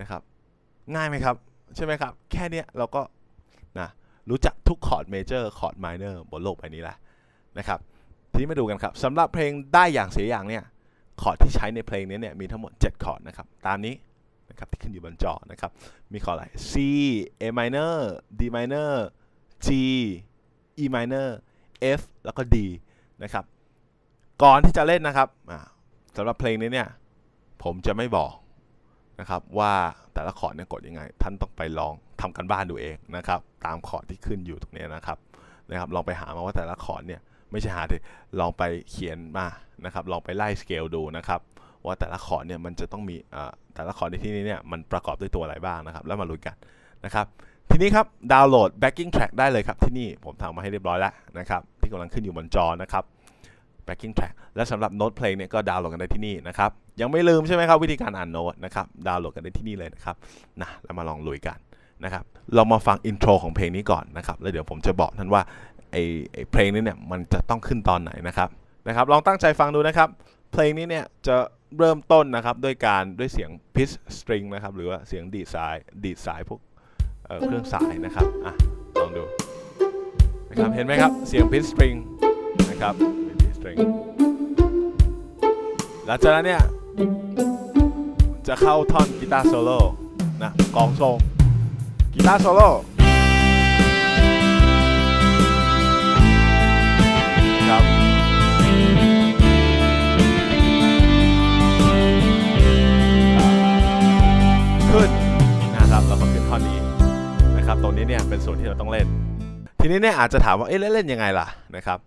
นะครับ ง่ายไหมครับ ใช่ไหมครับ แค่เนี้ยเราก็นะรู้จักทุกคอร์ดเมเจอร์คอร์ดไมเนอร์บนโลกใบนี้แหละนะครับ ทีนี้มาดูกันครับสำหรับเพลงได้อย่างเสียอย่างเนี่ยคอร์ดที่ใช้ในเพลงนี้เนี่ยมีทั้งหมด 7 คอร์ดนะครับ ตามนี้นะครับที่ขึ้นอยู่บนจอนะครับ มีคอร์ดอะไร C A minor D minor G E minor F แล้วก็ D นะครับ ก่อนที่จะเล่นนะครับสำหรับเพลงนี้เนี่ย ผมจะไม่บอก นะครับว่าแต่ละคอร์ดเนี่ยกดยังไง ท่านต้องไปลองทำกันบ้านดูเองนะครับตามคอร์ดที่ขึ้นอยู่ตรงนี้นะครับนะครับ ลองไปหามาว่าแต่ละคอร์ดเนี่ยไม่ใช่หาดิลองไปเขียนมานะครับลองไปไล่สเกลดูนะครับว่าแต่ละคอร์ดเนี่ยมันจะต้องมีอ่าแต่ละคอร์ดในที่นี้เนี่ยมันประกอบด้วยตัวอะไรบ้างนะครับแล้วมาลุ้นกันนะครับทีนี้ครับดาวน์โหลด backing track ได้เลยครับที่นี่ผมทำมาให้เรียบร้อยแล้วนะครับที่กำลังขึ้นอยู่บนจอนะครับ backing track และสำหรับโน้ตเพลงเนี่ยก็ดาวน์โหลดกันได้ที่นี่นะครับ ยังไม่ลืมใช่ไหมครับวิธีการอ่านโน้ตนะครับ ดาวน์โหลดกันได้ที่นี่เลยนะครับนะแล้วมาลองลุยกันนะครับ เรามาฟังอินโทรของเพลงนี้ก่อนนะครับ แล้วเดี๋ยวผมจะบอกท่านว่าไอไอเพลงนี้เนี่ยมันจะต้องขึ้นตอนไหนนะครับนะครับลองตั้งใจฟังดูนะครับ เพลงนี้เนี่ยจะเริ่มต้นนะครับด้วยการด้วยเสียง pitch string นะครับหรือว่าเสียงดีดสายดีดสายพวกเเครื่องสายนะครับอะลองดูนะครับเห็นไหมครับเสียง pitch string นะครับ string หลังจากนั้นเนี่ย จะเข้าท่อนกีตาร์โซโล่นะกองทรงกีตาร์โซโล่ครับขึ้นนะครับแล้วก็ขึ้นท่อนนี้นะครับตรงนี้เนี่ยเป็นส่วนที่เราต้องเล่น ทีนี้เนี่ยอาจจะถามว่าเอ๊ะเล่นยังไงล่ะนะครับ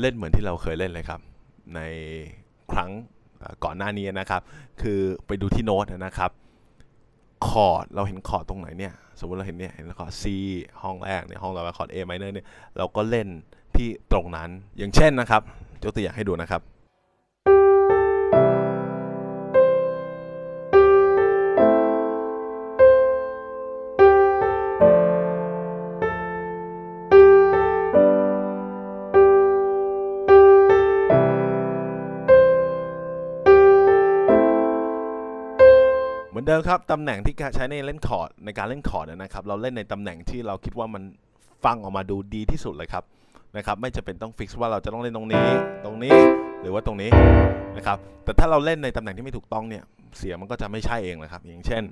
เล่นเหมือนที่เราเคยเล่นเลยครับ ในครั้งก่อนหน้านี้นะครับ คือไปดูที่โน้ตนะครับคอร์ดเราเห็นคอร์ดตรงไหนเนี่ย สมมติเราเห็นเนี่ยเห็นคอร์ด C ห้องแรกเนี่ยห้องต่อไปคอร์ด A minor เนี่ยเราก็เล่นที่ตรงนั้นอย่างเช่นนะครับยกตัวอย่างให้ดูนะครับ มือนเดิมครับตำแหน่งที่ใช้ในเล่นคอร์ดในการเล่นคอร์ดนะครับ เราเล่นในตำแหน่งที่เราคิดว่ามันฟังออกมาดูดีที่สุดเลยครับนะครับไม่จะเป็นต้องฟิกซ์ว่าเราจะต้องเล่นตรงนี้ ตรงนี้หรือว่าตรงนี้นะครับแต่ถ้าเราเล่นในตำแหน่งที่ไม่ถูกต้องเนี่ยเสียงมันก็จะไม่ใช่เองนะครับ อย่างเช่น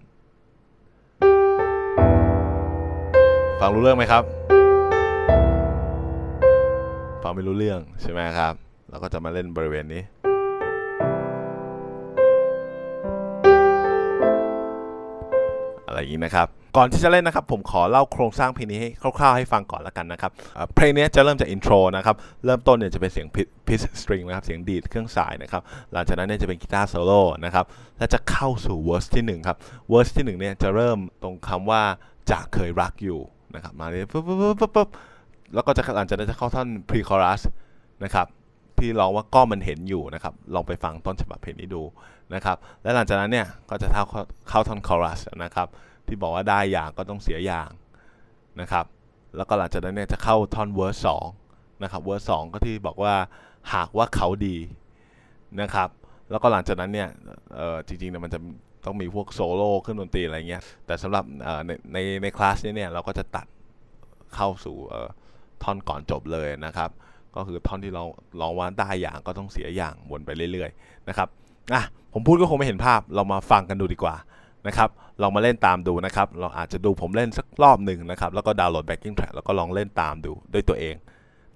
ฟังรู้เรื่องไหมครับ ฟังไม่รู้เรื่องใช่ไหมครับเราก็จะมาเล่นบริเวณนี้ อะไรอย่างนี้นะครับก่อนที่จะเล่นนะครับผมขอเล่าโครงสร้างเพลงนี้ให้คร่าวๆให้ฟังก่อนแล้วกันนะครับเพลงนี้จะเริ่มจากอินโทรนะครับเริ่มต้นเนี่ยจะเป็นเสียงพิชสตริงนะครับเสียงดีดเครื่องสายนะครับหลังจากนั้นเนี่ยจะเป็นกีตาร์โซโล่นะครับและจะเข้าสู่เวอร์สที่1ครับเวอร์สที่1เนี่ยจะเริ่มตรงคำว่าจะเคยรักอยู่นะครับมาเลยปุ๊บปุ๊บปุ๊บปุ๊บแล้วก็จะหลังจากนั้นจะเข้าท่อน pre chorus นะครับ ที่ร้องว่าก็มันเห็นอยู่นะครับ ลองไปฟังต้นฉบับเพลงนี้ดูนะครับ และหลังจากนั้นเนี่ยก็จะเข้าเข้าท่อนคอรัสนะครับ ที่บอกว่าได้อย่างก็ต้องเสียอย่างนะครับ แล้วก็หลังจากนั้นเนี่ยจะเข้าท่อนเวอร์สองนะครับเวอร์สองก็ที่บอกว่าหากว่าเขาดีนะครับ แล้วก็หลังจากนั้นเนี่ยจริงๆเนี่ยมันจะต้องมีพวกโซโล่ขึ้นดนตรีอะไรเงี้ย แต่สำหรับในในในคลาสนี้เนี่ยเราก็จะตัดเข้าสู่ท่อนก่อนจบเลยนะครับ ก็คือท่อนที่เราลองว่าได้อย่างก็ต้องเสียอย่างวนไปเรื่อยๆนะครับอะผมพูดก็คงไม่เห็นภาพเรามาฟังกันดูดีกว่านะครับลองมาเล่นตามดูนะครับ เราอาจจะดูผมเล่นสักรอบหนึ่งนะครับ แล้วก็ดาวน์โหลด backing track แล้วก็ลองเล่นตามดูด้วยตัวเอง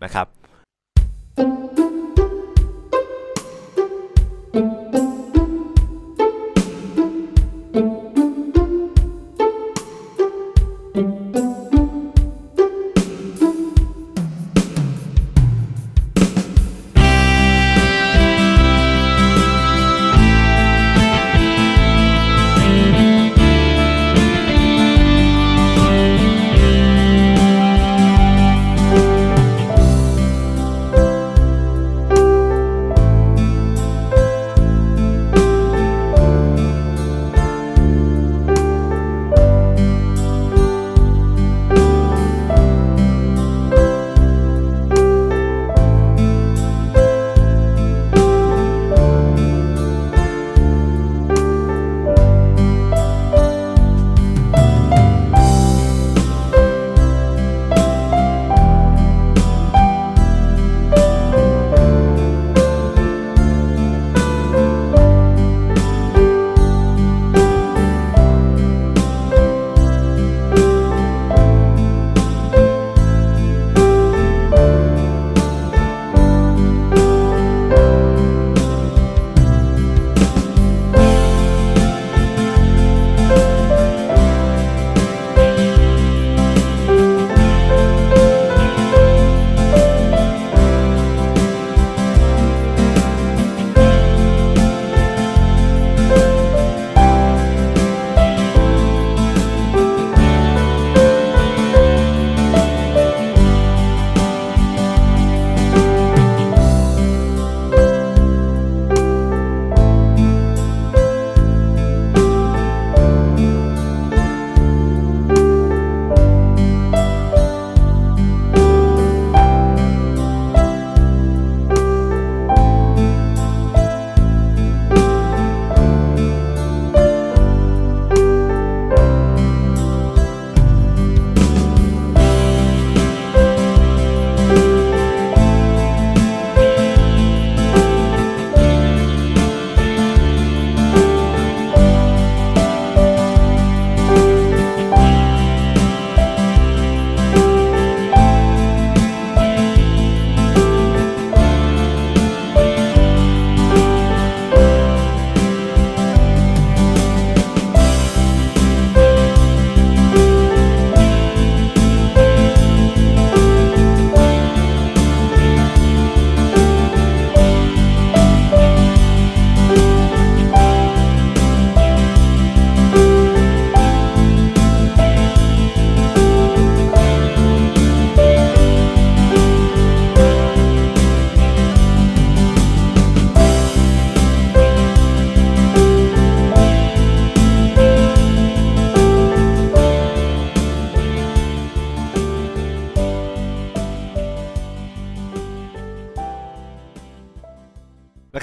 นะครับน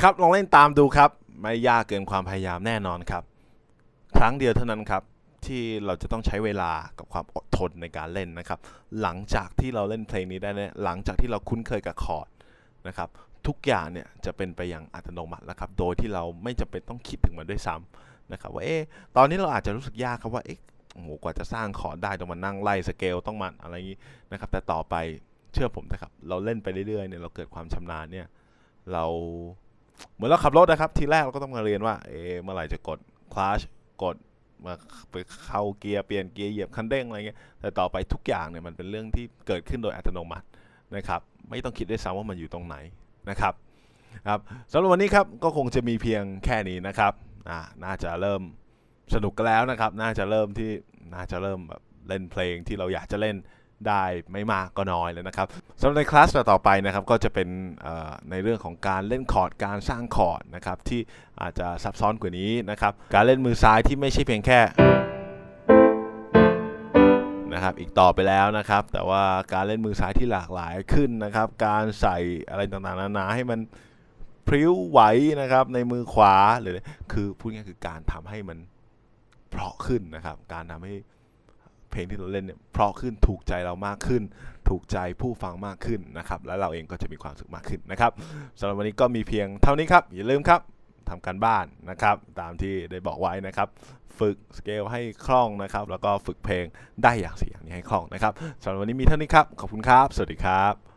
นะครับ ลองเล่นตามดูครับ ไม่ยากเกินความพยายามแน่นอนครับ ครั้งเดียวเท่านั้นครับ ที่เราจะต้องใช้เวลากับความอดทนในการเล่นนะครับ หลังจากที่เราเล่นเพลงนี้ได้เนี่ยหลังจากที่เราคุ้นเคยกับคอร์ดนะครับ ทุกอย่างเนี่ยจะเป็นไปอย่างอัตโนมัติแล้วครับ โดยที่เราไม่จำเป็นต้องคิดถึงมันด้วยซ้ำนะครับ ว่าเอ๊ะตอนนี้เราอาจจะรู้สึกยากครับว่าเอ๊ะโอ้โหกว่าจะสร้างคอร์ดได้ต้องมานั่งไล่สเกลต้องมาอะไรอย่างนี้นะครับ แต่ต่อไปเชื่อผมนะครับ เราเล่นไปเรื่อยๆเนี่ยเราเกิดความชำนาญเนี่ยเรา เหมือนเราขับรถนะครับ ทีแรกเราก็ต้องมาเรียนว่า เอเมื่อไหร่จะกดคลาชกดมาไปเข้าเกียร์เปลี่ยนเกียร์เหยียบคันเร่งอะไรเงี้ยแต่ต่อไปทุกอย่างเนี่ยมันเป็นเรื่องที่เกิดขึ้นโดยอัตโนมัตินะครับ ไม่ต้องคิดด้วยซ้ำว่ามันอยู่ตรงไหนนะครับครับสำหรับวันนี้ครับก็คงจะมีเพียงแค่นี้นะครับอ่าน่าจะเริ่มสนุกกันแล้วนะครับ น่าจะเริ่มที่น่าจะเริ่มแบบเล่นเพลงที่เราอยากจะเล่น ได้ไม่มากก็น้อยแล้วนะครับสำหรับในคลาสต่อไปนะครับก็จะเป็นในเรื่องของการเล่นคอร์ดการสร้างคอร์ดนะครับที่อาจจะซับซ้อนกว่านี้นะครับการเล่นมือซ้ายที่ไม่ใช่เพียงแค่นะครับอีกต่อไปแล้วนะครับ แต่ว่าการเล่นมือซ้ายที่หลากหลายขึ้นนะครับ การใส่อะไรต่างๆนานาให้มันพริ้วไหวนะครับในมือขวาหรือคือพูดง่ายๆคือการทำให้มันเพาะขึ้นนะครับ การทำให้ เพลงที่เราเล่นเนี่ยเพราะขึ้นถูกใจเรามากขึ้น ถูกใจผู้ฟังมากขึ้นนะครับ และเราเองก็จะมีความสุขมากขึ้นนะครับสำหรับวันนี้ก็มีเพียงเท่านี้ครับ อย่าลืมครับทำการบ้านนะครับ ตามที่ได้บอกไว้นะครับ ฝึกสเกลให้คล่องนะครับ แล้วก็ฝึกเพลงได้อย่างเสียงนี้ให้คล่องนะครับสำหรับวันนี้มีเท่านี้ครับขอบคุณครับ สวัสดีครับ